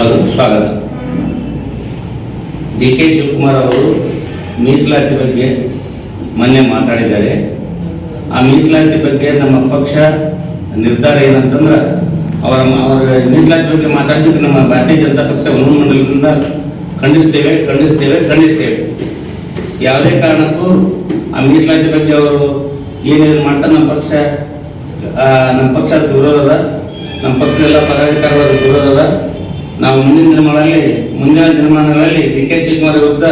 ಸ್ವಾಗತ ಸ್ವಾಗತ. D K Shivakumar ಅವರು ಮೀಸಲಾತಿ ಬಗ್ಗೆ ಮೊನ್ನೆ ಮಾತಾಡಿದ್ದಾರೆ. ಆ ಮೀಸಲಾತಿ ಬಗ್ಗೆ ನಮ್ಮ ಪಕ್ಷ ನಿರ್ಧಾರ ಏನಂತಂದ್ರೆ, ಅವರ ಅವರ ಮೀಸಲಾತಿ ಬಗ್ಗೆ ಮಾತಾಡಿದ್ದಕ್ಕೆ ನಮ್ಮ ಭಾರತೀಯ ಜನತಾ ಪಕ್ಷ ಮಂಡಲದಿಂದ ಖಂಡಿಸ್ತೇವೆ ಖಂಡಿಸ್ತೇವೆ ಖಂಡಿಸ್ತೇವೆ ಯಾವುದೇ ಕಾರಣಕ್ಕೂ ಆ ಮೀಸಲಾತಿ ಬಗ್ಗೆ ಅವರು ಏನೇನು ಮಾಡ್ತಾರೆ ನಮ್ಮ ಪಕ್ಷ ನಮ್ಮ ಪಕ್ಷ ದೂರದ ನಮ್ಮ ಪಕ್ಷದೆಲ್ಲ ಪದಾಧಿಕಾರಿಗಳ ದೂರದ ನಾವು ಮುಂದಿನ ದಿನಗಳಲ್ಲಿ, ಮುಂದಿನ ದಿನಮಾನಗಳಲ್ಲಿ ಡಿ ಕೆ ಶಿವಕುಮಾರ್ ವಿರುದ್ಧ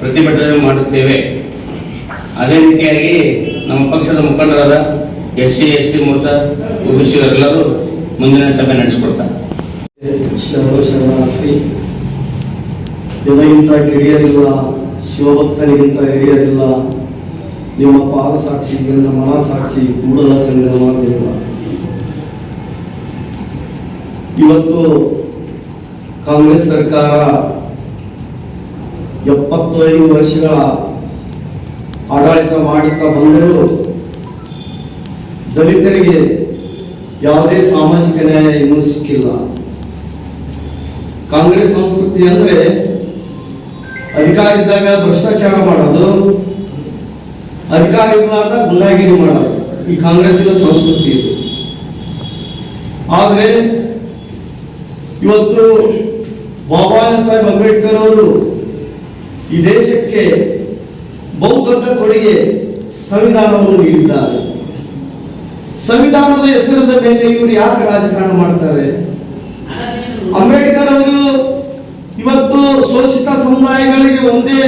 ಪ್ರತಿಭಟನೆ ಮಾಡುತ್ತೇವೆ. ಅದೇ ರೀತಿಯಾಗಿ ನಮ್ಮ ಪಕ್ಷದ ಮುಖಂಡರಾದ ಎಸ್ ಸಿ, ಎಸ್ ಟಿ ಮೋರ್ಚಾ ಒ ಬಿ ಸಿ ಎಲ್ಲರೂ ಮುಂದಿನ ಸಭೆ ನಡೆಸಿಕೊಡ್ತಾರೆ. ನಿಮಗಿಂತ ಕಿರಿಯರಿಲ್ಲ ಶಿವಭಕ್ತನಿಗಿಂತ ಹಿರಿಯರಿಲ್ಲ, ನಿಮ್ಮ ಪಾದ ಸಾಕ್ಷಿ, ನನ್ನ ಮನ ಸಾಕ್ಷಿ, ಕೂಡಲ ಸಂಗಮ ಇವತ್ತು ಕಾಂಗ್ರೆಸ್ ಸರ್ಕಾರ ಎಪ್ಪತ್ತೈದು ವರ್ಷಗಳ ಆಡಳಿತ ಮಾಡುತ್ತಾ ಬಂದರೂ ದಲಿತರಿಗೆ ಯಾವುದೇ ಸಾಮಾಜಿಕ ನ್ಯಾಯ ಇನ್ನೂ ಸಿಕ್ಕಿಲ್ಲ. ಕಾಂಗ್ರೆಸ್ ಸಂಸ್ಕೃತಿ ಅಂದ್ರೆ ಅಧಿಕಾರ ಇದ್ದಾಗ ಭ್ರಷ್ಟಾಚಾರ ಮಾಡೋದು, ಅಧಿಕಾರ ಇರಲಾರ್ದ ಗುಂಡಾಗಿರಿ ಮಾಡೋದು, ಈ ಕಾಂಗ್ರೆಸ್ಸಿನ ಸಂಸ್ಕೃತಿ ಇದು. ಆದ್ರೆ ಇವತ್ತು ಬಾಬಾ ಸಾಹೇಬ್ ಅಂಬೇಡ್ಕರ್ ಅವರು ಈ ದೇಶಕ್ಕೆ ಬಹುದೊಡ್ಡ ಕೊಡುಗೆ ಸಂವಿಧಾನವನ್ನು ನೀಡಿದ್ದಾರೆ. ಸಂವಿಧಾನದ ಹೆಸರದ ಮೇಲೆ ಇವರು ಯಾಕೆ ರಾಜಕಾರಣ ಮಾಡ್ತಾರೆ? ಅಂಬೇಡ್ಕರ್ ಅವರು ಇವತ್ತು ಶೋಷಿತ ಸಮುದಾಯಗಳಿಗೆ ಒಂದೇ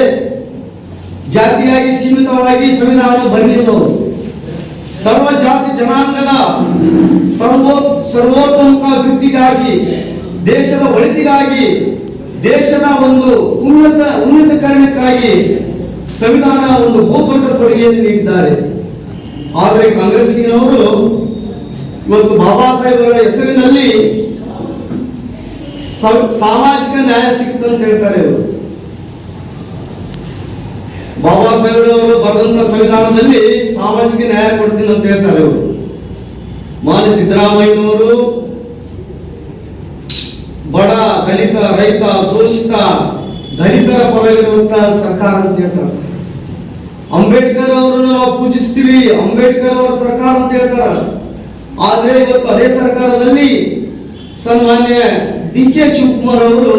ಜಾತಿಯಾಗಿ ಸೀಮಿತವಾಗಿ ಸಂವಿಧಾನ ಬರಲಿಲ್ಲ ಸರ್ವ ಜಾತಿ ಜನಾಂಗದ ಸರ್ವೋ ಸರ್ವೋತ್ತಮ ದೇಶದ ಒಳಿತಿಗಾಗಿ, ದೇಶದ ಒಂದು ಉನ್ನತ, ಉನ್ನತೀಕರಣಕ್ಕಾಗಿ ಸಂವಿಧಾನ ಒಂದು ಬಹುದೊಡ್ಡ ಕೊಡುಗೆಯನ್ನು ನೀಡಿದ್ದಾರೆ. ಆದರೆ ಕಾಂಗ್ರೆಸ್ಸಿನವರು ಇವತ್ತು ಬಾಬಾ ಸಾಹೇಬರ ಹೆಸರಿನಲ್ಲಿ ಸಾಮಾಜಿಕ ನ್ಯಾಯ ಸಿಕ್ತಂತ ಹೇಳ್ತಾರೆ ಇವರು. ಬಾಬಾ ಸಾಹೇಬ್ ಅವರು ಬರೆದಂತ ಸಂವಿಧಾನದಲ್ಲಿ ಸಾಮಾಜಿಕ ನ್ಯಾಯ ಕೊಡ್ತೀನಿ ಅಂತ ಹೇಳ್ತಾರೆ ಇವರು. ಮಾನ್ಯ ಸಿದ್ದರಾಮಯ್ಯನವರು ದಲಿತ ರೈತ, ಶೋಷಿತ, ದಲಿತರ ಪರವಾಗಿರುವಂತ ಸರ್ಕಾರ ಅಂತ ಹೇಳ್ತಾರೆ. ಅಂಬೇಡ್ಕರ್ ಅವರನ್ನು ನಾವು ಪೂಜಿಸ್ತೀವಿ, ಅಂಬೇಡ್ಕರ್ ಅವರ ಸರ್ಕಾರ ಅಂತ ಹೇಳ್ತಾರೆ. ಆದ್ರೆ ಇವತ್ತು ಅದೇ ಸರ್ಕಾರದಲ್ಲಿ ಸನ್ಮಾನ್ಯ ಡಿ ಕೆ ಶಿವಕುಮಾರ್ ಅವರು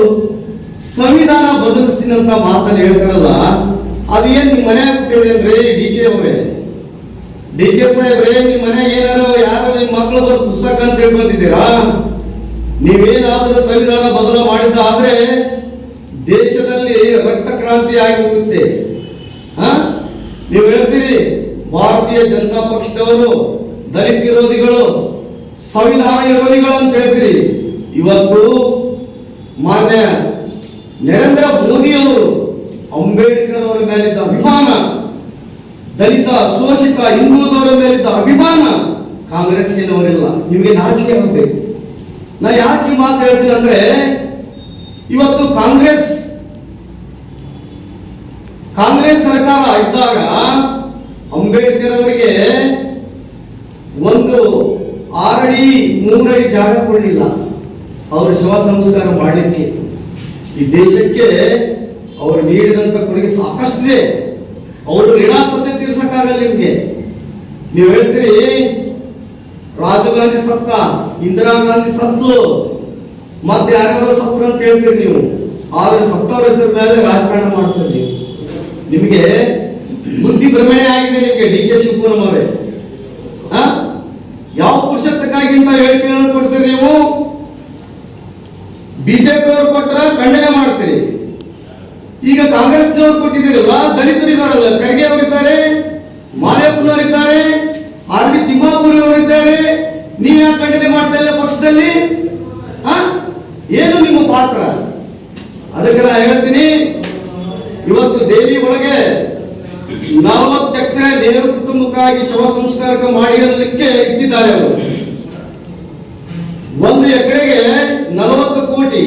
ಸಂವಿಧಾನ ಬದಲಿಸ್ತೀನಿ ಅಂತ ಮಾತಲ್ಲಿ ಹೇಳ್ತಾರಲ್ಲ ಅದು ಏನ್ ನಿಮ್ ಮನೆ ಆಗ್ತಿದೆ ಅಂದ್ರೆ ಡಿ ಕೆ ಅವರೇ? ಡಿ ಕೆ ಸಾಹೇಬ್ರೆ, ನಿಮ್ ಮನೆ ಏನಾರ ಯಾರು ನಿಮ್ ಮಕ್ಕಳು ಪುಸ್ತಕ ಅಂತ ಹೇಳ್ಕೊಂಡಿದ್ದೀರಾ ನೀವೇನಾದ್ರೂ ಸಂವಿಧಾನ ಬದಲು ಮಾಡಿದ್ದಾದ್ರೆ ದೇಶದಲ್ಲಿ ರಕ್ತ ಕ್ರಾಂತಿ ಆಗಿರುತ್ತೆ ಹಾ? ನೀವು ಹೇಳ್ತೀರಿ, ಭಾರತೀಯ ಜನತಾ ಪಕ್ಷದವರು, ದಲಿತ ವಿರೋಧಿಗಳು, ಸಂವಿಧಾನ ವಿರೋಧಿಗಳು ಅಂತ ಹೇಳ್ತೀರಿ. ಇವತ್ತು ಮಾನ್ಯ ನರೇಂದ್ರ ಮೋದಿಯವರು ಅಂಬೇಡ್ಕರ್ ಅವರ ಮೇಲಿದ್ದ ಅಭಿಮಾನ, ದಲಿತ ಶೋಷಿತ ಹಿಂದೂದವರ ಮೇಲಿದ್ದ ಅಭಿಮಾನ ಕಾಂಗ್ರೆಸ್ಸಿನವರಿಲ್ಲ ನಿಮಗೆ ನಾಚಿಕೆ ಆಗಬೇಕು. ನಾ ಯಾಕೆ ಈ ಮಾತು ಹೇಳ್ತೀನಿ ಅಂದ್ರೆ, ಇವತ್ತು ಕಾಂಗ್ರೆಸ್ ಕಾಂಗ್ರೆಸ್ ಸರ್ಕಾರ ಇದ್ದಾಗ ಅಂಬೇಡ್ಕರ್ ಅವರಿಗೆ ಒಂದು ಆರಡಿ, ಮೂರಡಿ ಜಾಗ ಕೊಡಲಿಲ್ಲ. ಅವರು ಶವ ಸಂಸ್ಕಾರ ಮಾಡಲಿಕ್ಕೆ. ಈ ದೇಶಕ್ಕೆ ಅವರು ನೀಡಿದಂತ ಕೊಡುಗೆ ಸಾಕಷ್ಟಿದೆ. ಅವರು ಋಣಾಸತ್ತೆ ತೀರ್ಸಕ್ಕಾಗಲ್ಲ ನಿಮ್ಗೆ. ನೀವು ಹೇಳ್ತೀರಿ ರಾಜೀವ್ ಗಾಂಧಿ ಸತ್ತ, ಇಂದಿರಾ ಗಾಂಧಿ ಸತ್ತು. ಮತ್ತೆ ಯಾರ್ಯಾರೋ ಸತ್ರು ಅಂತ ಹೇಳ್ತೀರಿ ನೀವು? ಆದ್ರೆ ಸತ್ತವರ ಹೆಸರು ಮೇಲೆ ರಾಜಕಾರಣ ಮಾಡ್ತೀರಿ ನಿಮಗೆ ಬುದ್ಧಿ ಭ್ರಮಣೆ ಆಗಿದೆ ನಿಮಗೆ, ಡಿ ಕೆ ಶಿವಕುಮಾರ್ ಅವರೇ? ಯಾವ ಪುರುಷತ್ವಕ್ಕಾಗಿ ಅಂತ ಹೇಳಿಕೆಗಳನ್ನು ಕೊಡ್ತೀರಿ ನೀವು? ಬಿಜೆಪಿ ಅವರು ಕೊಟ್ಟರೆ ಖಂಡನೆ ಮಾಡ್ತೀರಿ. ಈಗ ಕಾಂಗ್ರೆಸ್ನವ್ರು ಕೊಟ್ಟಿದ್ದೀರಲ್ಲ ದಲಿತರು ಇದಾರಲ್ಲ ಖರ್ಗೆ ಅವರಿದ್ದಾರೆ ಮಾದೇಪುರವರು ಇದ್ದಾರೆ ಆರ್ ಬಿ ತಿಮ್ಮಾಪುರಿ ಅವರಿದ್ದಾರೆ ನೀವು ಯಾಕೆ ಖಂಡನೆ ಮಾಡ್ತಾ ಇಲ್ಲ ಪಕ್ಷದಲ್ಲಿ ಆ? ಏನು ನಿಮ್ಮ ಪಾತ್ರ ಅದಕ್ಕೆ ನಾ ಹೇಳ್ತೀನಿ ಇವತ್ತು ದೇವಿ ಒಳಗೆ ನಲವತ್ತು ಎಕರೆ ಕುಟುಂಬಕ್ಕಾಗಿ ಶವ ಸಂಸ್ಕಾರಕ್ಕೆ ಮಾಡಿರಲಿಕ್ಕೆ ಇಟ್ಟಿದ್ದಾರೆ ಅವರು. ಒಂದು ಎಕರೆಗೆ ನಲವತ್ತು ಕೋಟಿ.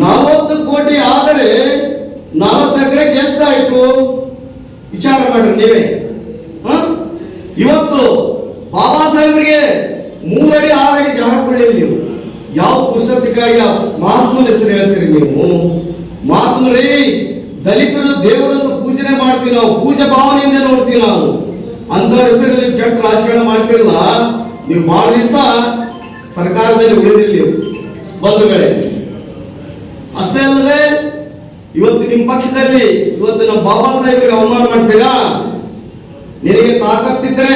ನಲವತ್ತು ಕೋಟಿ ಆದರೆ ನಲವತ್ತು ಎಕರೆಗೆ ಎಷ್ಟಾಯ್ತು? ವಿಚಾರ ಮಾಡ್ರಿ ನೀವೇ? ಇವತ್ತು ಬಾಬಾ ಸಾಹೇಬರಿಗೆ ಮೂರಡಿ, ಆರಡಿ ಜಾಗ ನೀವು. ಯಾವ ಪುಸ್ತಕಕ್ಕಾಗಿ ಮಹಾತ್ಮನ ಹೆಸರು ಹೇಳ್ತೀರಿ ನೀವು? ಮಹಾತ್ಮರೇ, ದಲಿತರು ದೇವರನ್ನು ಪೂಜನೆ ಮಾಡ್ತೀವಿ ನಾವು, ಪೂಜೆ ಭಾವನೆಯಿಂದ ನೋಡ್ತೀವಿ ನಾವು. ಅಂತ ಹೆಸರಲ್ಲಿ ಕೆಟ್ಟ ರಾಜಕಾರಣ ಮಾಡ್ತಿರಲ್ಲ ನೀವು ಬಹಳ ದಿವಸ ಸರ್ಕಾರದಲ್ಲಿ ಉಳಿದಿಲ್ಲ ಬಂಧುಗಳೇ ಅಷ್ಟೇ ಅಲ್ಲದೆ, ಇವತ್ತು ನಿಮ್ಮ ಪಕ್ಷದಲ್ಲಿ ಇವತ್ತು ನಮ್ಮ ಬಾಬಾ ಸಾಹೇಬ್ರಿಗೆ ಅವಮಾನ ಮಾಡ್ತೀರಾ? ನಿನಗೆ ತಾಕತ್ತಿದ್ರೆ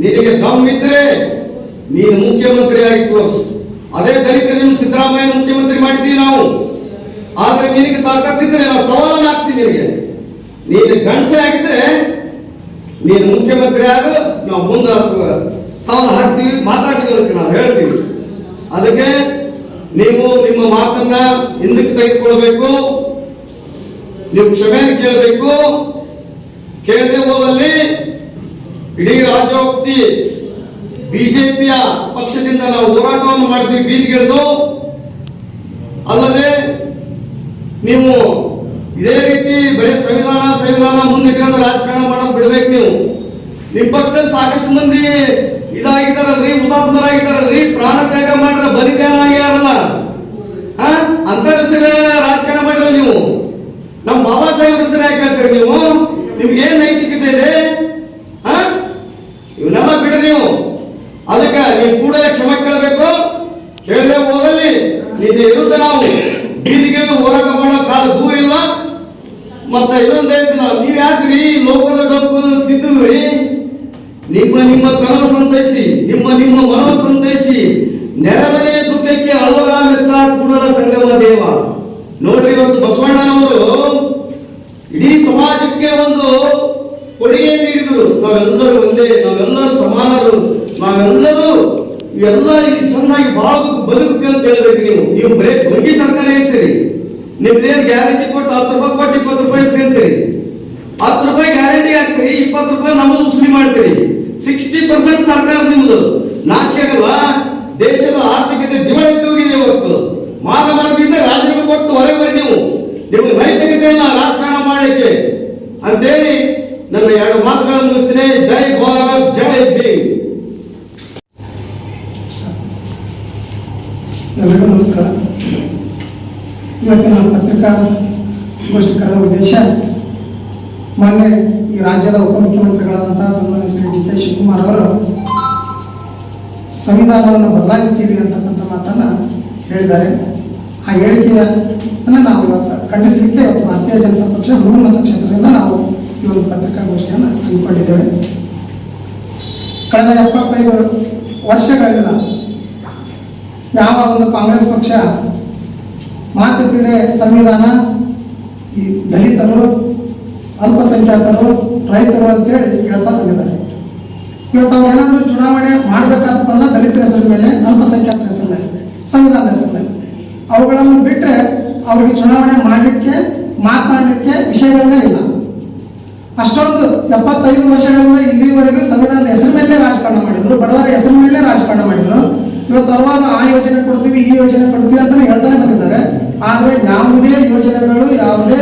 ನಿನಗೆ ದಮ್ ಇದ್ರೆ ನೀನು ಮುಖ್ಯಮಂತ್ರಿ ಆಗಿ ತೋರಿಸು. ಅದೇ ನಿಮ್ ಸಿದ್ದರಾಮಯ್ಯ ಮುಖ್ಯಮಂತ್ರಿ ಮಾಡ್ತೀವಿ ನಾವು. ಆದ್ರೆ ನಿನಗೆ ತಾಕತ್ತಿದ್ರೆ ನಾವು ಸವಾಲನ್ನ ಹಾಕ್ತೀನಿ ನಿನಗೆ. ನೀನು ಗಂಡಸೆ ಆಗಿದ್ರೆ ನೀನು ಮುಖ್ಯಮಂತ್ರಿ ಆಗು ನಾವು ಮುಂದೆ ಸಾಲ ಹಾಕ್ತೀವಿ, ಮಾತಾಡ್ತೀವಿ ನಾವು ಹೇಳ್ತೀವಿ ಅದಕ್ಕೆ ನೀವು ನಿಮ್ಮ ಮಾತನ್ನ ಹಿಂದಕ್ಕೆ ತೆಗೆದುಕೊಳ್ಬೇಕು. ನೀವು ಕ್ಷಮೆ ಕೇಳಬೇಕು. ಕೇಳದೆ ಹೋದಲ್ಲಿ ಇಡೀ ರಾಜ್ಯೋಕ್ತಿ ಬಿಜೆಪಿಯ ಪಕ್ಷದಿಂದ ನಾವು ಹೋರಾಟವನ್ನು ಮಾಡ್ತೀವಿ ಬೀದಿಗಿಳಿದು ಅಲ್ಲದೆ ನೀವು ಇದೇ ರೀತಿ ಬರೀ ಸಂವಿಧಾನ ಸಂವಿಧಾನ ಮುಂದಿಟ್ಕೊಂಡು ರಾಜಕಾರಣ ಮಾಡೋದು ಬಿಡ್ಬೇಕು ನೀವು. ನಿಮ್ ಪಕ್ಷದಲ್ಲಿ ಸಾಕಷ್ಟು ಮಂದಿ ಇದಾಗಿದ್ದಾರಲ್ರಿ, ಹುತಾತ್ಮರಾಗಿದ್ದಾರಲ್ರಿ, ಪ್ರಾಣ ತ್ಯಾಗ ಮಾಡ್ರ ಬಲಿದಾನ ಆಗ್ಯಾರಲ್ಲ. ಅಂತ ಹೆಸರು ರಾಜಕಾರಣ ಮಾಡಿರಲ್ಲ ನೀವು. ನಮ್ಮ ಬಾಬಾ ಸಾಹೇಬ್ ಹೆಸರು ಯಾಕೆ ಹೇಳ್ತೀರಿ ನೀವು? ನಿಮ್ಗೆ ಏನ್ ನೈತಿಕತೆ ಇದೆ? ಇವನ್ನೆಲ್ಲ ಬಿಡ್ರಿ ನೀವು. ಅದಕ್ಕೆ ನೀವು ಕೂಡಲೇ ಕ್ಷಮೆ ಕೇಳಬೇಕು. ಕೇಳದೆ ಹೋದಲ್ಲಿ ನಿನ್ನೆ ನಾವು ಬೀದಿಗೆ ಹೋರಾಟ ಮಾಡೋ ಕಾಲ ದೂರ ಇಲ್ಲ ಮತ್ತೆ ಇನ್ನೊಂದು ಹೇಳ್ತೀನಿ ನಾವು ನೀವ್ ಯಾಕ್ರಿ? ಲೋಕದ ಗಪ್ಪು ತಿದ್ದುವ್ರಿ ನಿಮ್ಮ ನಿಮ್ಮ ಕನವ ಸಂತೈಸಿ, ನಿಮ್ಮ ನಿಮ್ಮ ಮನವ ಸಂತೈಸಿ ನೆರವನೆಯ ದುಃಖಕ್ಕೆ ಅಳವರ ಮೆಚ್ಚ ಕೂಡಲ ಸಂಗಮ ದೇವ. ನೋಡ್ರಿ ಇವತ್ತು ಬಸವಣ್ಣನವರು ಇಡೀ ಸಮಾಜಕ್ಕೆ ಒಂದು ಕೊಡುಗೆ ನೀಡಿದರು. ನಾವೆಲ್ಲರೂ ಒಂದೇ, ನಾವೆಲ್ಲರೂ ಸಮಾನರು. ನಾವೆಲ್ಲರೂ ಎಲ್ಲ ಇಲ್ಲಿ ಚೆನ್ನಾಗಿ ಬಾಳಬೇಕು ಬದುಕು ಅಂತ ಹೇಳ್ಬೇಕು ನೀವು. ನೀವು ಬರೀ ಭಂಗಿ ಸರ್ಕಾರ ಸರಿ ನಿಮ್ದೇನು ಗ್ಯಾರಂಟಿ ಕೊಟ್ಟು ಹತ್ತು ರೂಪಾಯಿ ಕೊಟ್ಟು ಇಪ್ಪತ್ತು ರೂಪಾಯಿ ಸೇರ್ತೀರಿ. ಹತ್ತು ರೂಪಾಯಿ ಗ್ಯಾರಂಟಿ ಹಾಕ್ತೀರಿ, ಇಪ್ಪತ್ತು ರೂಪಾಯಿ ನಮ್ಮದು ಉಸುಲಿ ಮಾಡ್ತೀರಿ. ಸಿಕ್ಸ್ಟಿ ಪರ್ಸೆಂಟ್ ಸರ್ಕಾರ ನಿಮ್ದು. ನಾಚಿಕೆ ಆಗಲ್ಲ ದೇಶದ ಆರ್ಥಿಕತೆ ದಿವಾಳಿ ಹೋಗಿದೆ ಇವತ್ತು. ಮಾನವರದಿಂದ ರಾಜಕೀಯ ಕೊಟ್ಟು ಹೊರಗೆ ಬನ್ನಿ ನೀವು. ನಿಮ್ಗೆ ನೈತಿಕತೆ ಇಲ್ಲ, ರಾಜಕಾರಣ ಮಾಡಲಿಕ್ಕೆ. ಅಂತೇಳಿ ನನ್ನ ಎರಡು ಮಾತುಗಳನ್ನು ಮುಗಿಸ್ತೇನೆ. ಜೈ ಭಾರತ್, ಜೈ ಭೀಮ್. ಎಲ್ಲರಿಗೂ ನಮಸ್ಕಾರ. ಇವತ್ತಿನ ಪತ್ರಿಕಾ ಗೋಷ್ಠಿ ಕರೆದ ಉದ್ದೇಶ ಮೊನ್ನೆ ಈ ರಾಜ್ಯದ ಉಪಮುಖ್ಯಮಂತ್ರಿಗಳಾದಂಥ ಸನ್ಮಾನ್ಯ ಶ್ರೀ ಡಿ. ಕೆ. ಶಿವಕುಮಾರ್ ಅವರು ಸಂವಿಧಾನವನ್ನು ಬದಲಾಯಿಸ್ತೀವಿ ಅಂತಕ್ಕಂಥ ಮಾತನ್ನು ಹೇಳಿದ್ದಾರೆ. ಆ ಹೇಳಿಕೆಯನ್ನು ನಾವು ಇವತ್ತು ಖಂಡಿಸಲಿಕ್ಕೆ ಇವತ್ತು ಭಾರತೀಯ ಜನತಾ ಪಕ್ಷ ಮೂರು ಮತಕ್ಷೇತ್ರದಿಂದ ನಾವು ಈ ಒಂದು ಪತ್ರಿಕಾಗೋಷ್ಠಿಯನ್ನು ಹಮ್ಮಿಕೊಂಡಿದ್ದೇವೆ ಕಳೆದ ಎಪ್ಪತ್ತೈದು ವರ್ಷಗಳಿಂದ ಯಾವ ಒಂದು ಕಾಂಗ್ರೆಸ್ ಪಕ್ಷ ಮಾತುಕತೆ ಸಂವಿಧಾನ ಈ ದಲಿತರು ಅಲ್ಪಸಂಖ್ಯಾತರು, ರೈತರು ಅಂತೇಳಿ ಹೇಳ್ತಾ ಬಂದಿದ್ದಾರೆ. ಇವತ್ತು ಏನಾದರೂ ಚುನಾವಣೆ ಮಾಡಬೇಕಾದಪ್ಪ ಅಂದ್ರೆ ದಲಿತರ ಹೆಸರ ಮೇಲೆ, ಅಲ್ಪಸಂಖ್ಯಾತರ ಹೆಸರ ಮೇಲೆ, ಸಂವಿಧಾನದ ಹೆಸರ ಮೇಲೆ. ಅವುಗಳನ್ನು ಬಿಟ್ಟರೆ ಅವ್ರಿಗೆ ಚುನಾವಣೆ ಮಾಡಲಿಕ್ಕೆ, ಮಾತಾಡಲಿಕ್ಕೆ ವಿಷಯಗಳನ್ನೇ ಇಲ್ಲ. ಅಷ್ಟೊಂದು ಎಪ್ಪತ್ತೈದು ವರ್ಷಗಳಿಂದ ಇಲ್ಲಿವರೆಗೂ ಸಂವಿಧಾನದ ಹೆಸರ ಮೇಲೆ ರಾಜಕಾರಣ ಮಾಡಿದ್ರು, ಬಡವರ ಹೆಸರ ಮೇಲೆ ರಾಜಕಾರಣ ಮಾಡಿದ್ರು. ಇವತ್ತು ಹಲವಾರು ಆ ಯೋಜನೆ ಕೊಡ್ತೀವಿ, ಈ ಯೋಜನೆ ಕೊಡ್ತೀವಿ ಅಂತಲೇ ಹೇಳ್ತಾನೆ ಬಂದಿದ್ದಾರೆ. ಆದರೆ ಯಾವುದೇ ಯೋಜನೆಗಳು, ಯಾವುದೇ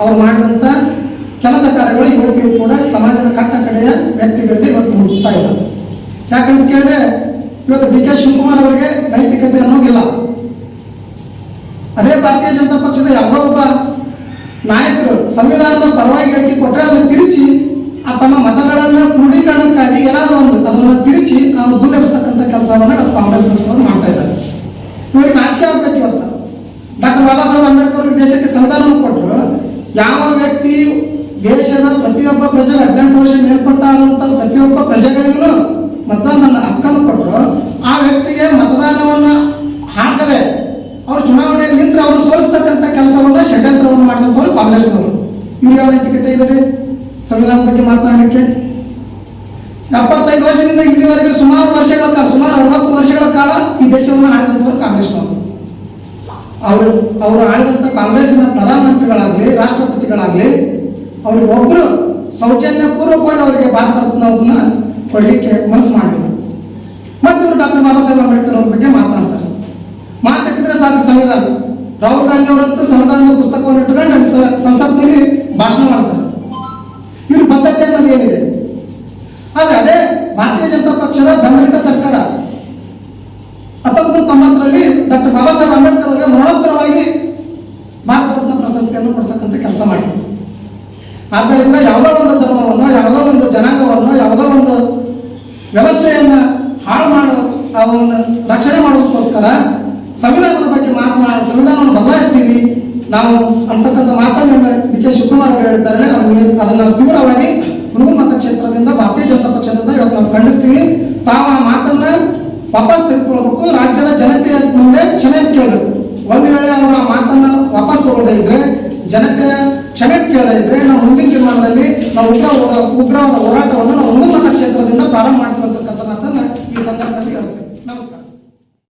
ಅವ್ರು ಮಾಡಿದಂಥ ಕೆಲಸ ಕಾರ್ಯಗಳು ಇವತ್ತಿಗೂ ಕೂಡ ಸಮಾಜದ ಕಟ್ಟ ಕಡೆಯ ವ್ಯಕ್ತಿಗಳಿಗೆ ಇವತ್ತು ಹೋಗ್ತಾ ಇಲ್ಲ. ಯಾಕಂತ ಕೇಳಿದ್ರೆ, ಇವತ್ತು ಡಿ ಕೆ ಶಿವಕುಮಾರ್ ಅವರಿಗೆ ನೈತಿಕತೆ ಅನ್ನೋದಿಲ್ಲ. ಅದೇ ಭಾರತೀಯ ಜನತಾ ಪಕ್ಷದ ಯಾವುದೋ ಒಬ್ಬ ನಾಯಕರು ಸಂವಿಧಾನದ ಪರವಾಗಿ ಹೇಳಿಕೆ ಕೊಟ್ಟರೆ ಅದನ್ನು ತಿರುಚಿ, ಆ ತಮ್ಮ ಮತಗಳನ್ನು ಕ್ರೋಢೀಕರಣಕ್ಕಾಗಿ ಏನಾದರೂ ಒಂದು ಅದನ್ನು ತಿರುಚಿ ನಾವು ಮುಲ್ಲೆಬ್ಸ್ತಕ್ಕಂಥ ಕೆಲಸವನ್ನು ಕಾಂಗ್ರೆಸ್ ಪಕ್ಷದವರು ಮಾಡ್ತಾ ಇದ್ದಾರೆ. ಇವರಿಗೆ ನಾಚಿಕೆ ಆಗ್ಬೇಕು ಇವತ್ತು. ಡಾಕ್ಟರ್ ಬಾಬಾ ಸಾಹೇಬ್ ಅಂಬೇಡ್ಕರ್ ದೇಶಕ್ಕೆ ಸಂವಿಧಾನವನ್ನು ಕೊಟ್ಟರು ಯಾವ ವ್ಯಕ್ತಿ ದೇಶದ ಪ್ರತಿಯೊಬ್ಬ ಪ್ರಜೆಗೆ ಹದಿನೆಂಟು ವರ್ಷ ಮೇಲ್ಪಟ್ಟಾದಂಥ ಪ್ರತಿಯೊಬ್ಬ ಪ್ರಜೆಗಳಿಗೂ ನನ್ನ ಹಕ್ಕನ್ನು ಕೊಟ್ಟರು ಆ ವ್ಯಕ್ತಿಗೆ ಮತದಾನವನ್ನು ಹಾಕದೆ ಅವರು ಚುನಾವಣೆಯಲ್ಲಿ ನಿಂತರೆ ಅವರು ಸೋಲಿಸ್ತಕ್ಕಂಥ ಕೆಲಸವನ್ನು ಷಡ್ಯಂತ್ರವನ್ನು ಮಾಡಿದಂಥವ್ರು ಕಾಂಗ್ರೆಸ್ನವರು. ಇವ್ರಿಗೆ ಯಾವ ನೈತಿಕತೆ ಇದ್ದಾರೆ? ಸಂವಿಧಾನ ಬಗ್ಗೆ ಮಾತನಾಡಲಿಕ್ಕೆ? ಎಪ್ಪತ್ತೈದು ವರ್ಷದಿಂದ ಇಲ್ಲಿವರೆಗೆ ಸುಮಾರು ವರ್ಷಗಳ ಕಾಲ, ಸುಮಾರು ಅರವತ್ತು ವರ್ಷಗಳ ಕಾಲ ಈ ದೇಶವನ್ನು ಆಳಿದಂಥವ್ರು ಕಾಂಗ್ರೆಸ್ನವರು. ಅವರು ಅವರು ಆಳಿದಂಥ ಕಾಂಗ್ರೆಸ್ನ ಪ್ರಧಾನಮಂತ್ರಿಗಳಾಗಲಿ, ರಾಷ್ಟ್ರಪತಿಗಳಾಗಲಿ ಅವ್ರಿಗೆ ಒಬ್ಬರು ಸೌಜನ್ಯ ಪೂರ್ವಕವಾಗಿ ಅವರಿಗೆ ಭಾರತ ರತ್ನವನ್ನು ಕೊಡಲಿಕ್ಕೆ ಮನಸ್ಸು ಮಾಡಿಲ್ಲ ಮತ್ತೆ ಇವರು ಡಾಕ್ಟರ್ ಬಾಬಾ ಸಾಹೇಬ್ ಅಂಬೇಡ್ಕರ್ ಅವ್ರ ಬಗ್ಗೆ ಮಾತನಾಡ್ತಾರೆ ಮಾತಾಡಿದ್ರೆ ಸಾಕು ಸಂವಿಧಾನ ರಾಹುಲ್ ಗಾಂಧಿ ಅವರಂತೂ ಸಂವಿಧಾನದ ಪುಸ್ತಕವನ್ನು ಇಟ್ಕೊಂಡು ಅಲ್ಲಿ ಸಂಸತ್ನಲ್ಲಿ ಭಾಷಣ ಮಾಡ್ತಾರೆ. ಇವ್ರ ಪದ್ಧತಿ ಅನ್ನೋದು ಏನಿದೆ? ಆದ್ರೆ ಅದೇ ಭಾರತೀಯ ಜನತಾ ಪಕ್ಷದ ಬೆಂಬಲಿತ ಸರ್ಕಾರ. ಆದ್ದರಿಂದ ಯಾವುದೋ ಒಂದು ಧರ್ಮವನ್ನು, ಯಾವುದೋ ಒಂದು ಜನಾಂಗವನ್ನು, ಯಾವುದೋ ಒಂದು ವ್ಯವಸ್ಥೆಯನ್ನು ಹಾಳು ಮಾಡೋ ಅವನ್ನ ರಕ್ಷಣೆ ಮಾಡೋದಕ್ಕೋಸ್ಕರ ಸಂವಿಧಾನದ ಬಗ್ಗೆ ಮಾತನಾಡಿ ಸಂವಿಧಾನವನ್ನು ಬದಲಾಯಿಸ್ತೀವಿ. ನಾವು ಅಂತಕ್ಕಂಥ ಮಾತನ್ನು ಡಿ ಕೆ ಶಿವಕುಮಾರ್ ಅವರು ಹೇಳಿದ್ದಾರೆ ಅದನ್ನು ತೀವ್ರವಾಗಿ ಹುಡುಗ ಮತಕ್ಷೇತ್ರದಿಂದ ಭಾರತೀಯ ಜನತಾ ಪಕ್ಷದಿಂದ ಇವತ್ತು ನಾವು ಖಂಡಿಸ್ತೀವಿ. ತಾವು ಆ ಮಾತನ್ನ ವಾಪಸ್ ತೆಗೆದುಕೊಳ್ಬೇಕು, ರಾಜ್ಯದ ಜನತೆಯ ಮುಂದೆ ಕ್ಷಮೆ ಕೇಳಬೇಕು. ಒಂದು ವೇಳೆ ಅವರು ಆ ಮಾತನ್ನ ವಾಪಸ್ ತಗೊಳ್ಳದೇ ಇದ್ರೆ ಜನತೆಯ ಕ್ಷಮೆ ಕೇಳಿದ್ರೆ ನಾವು ಮುಂದಿನ ತೀರ್ಮಾನದಲ್ಲಿ ನಾವು ಉಗ್ರ ಉಗ್ರವಾದ ಹೋರಾಟವನ್ನು ನಾವು ಕ್ಷೇತ್ರದಿಂದ ಪ್ರಾರಂಭ ಮಾಡ್ತೀವಿ